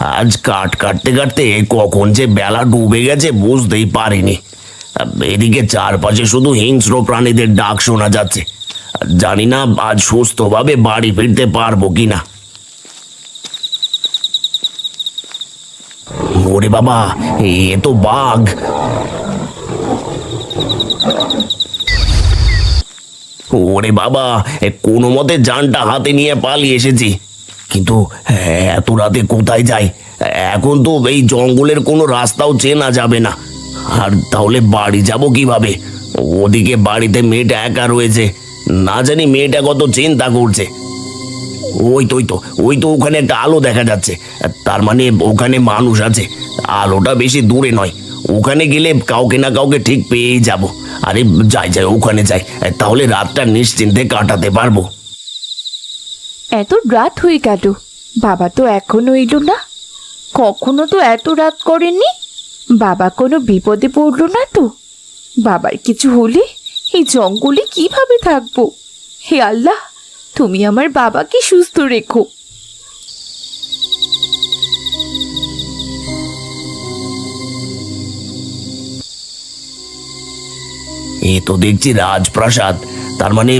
আজ কাঠ কাটতে কাটতে কখন যে বেলা ডুবে গেছে বুঝতেই পারিনি। এদিকে চারপাশে শুধু হিংস্র প্রাণীদের ডাক শোনা যাচ্ছে। জানি না আজ সুস্থভাবে বাড়ি ফিরতে পারব কিনা। ওরে বাবা, এ তো বাঘ। ওরে বাবা কোনো মতে যানটা হাতে নিয়ে পালিয়ে এসেছি। কিন্তু এত রাতে কোথায় যাই? এখন তো এই জঙ্গলের কোনো রাস্তাও চেনা যাবে না। আর তাহলে বাড়ি যাব কীভাবে? ওদিকে বাড়িতে মেয়েটা একা রয়েছে। না জানি মেয়েটা কত চিন্তা করছে। ওই তো ওই তো ওই তো ওখানে একটা আলো দেখা যাচ্ছে। তার মানে ওখানে মানুষ আছে। আলোটা বেশি দূরে নয়। ওখানে গেলে কাউকে না কাউকে ঠিক পেয়েই যাব। আরে যাই যাই, ওখানে যাই। তাহলে রাতটা নিশ্চিন্তে কাটাতে পারব। এত রাত হয়ে গেল। বাবা তো এখনও এলো না। কখনো তো এত রাত করেননি বাবা কোনো বিপদে পড়ল না তো। বাবার কিছু হলে এই জঙ্গলে কীভাবে থাকব? হে আল্লাহ, তুমি আমার বাবাকে সুস্থ রেখো। এ তো দেখছি রাজপ্রাসাদ। তার মানে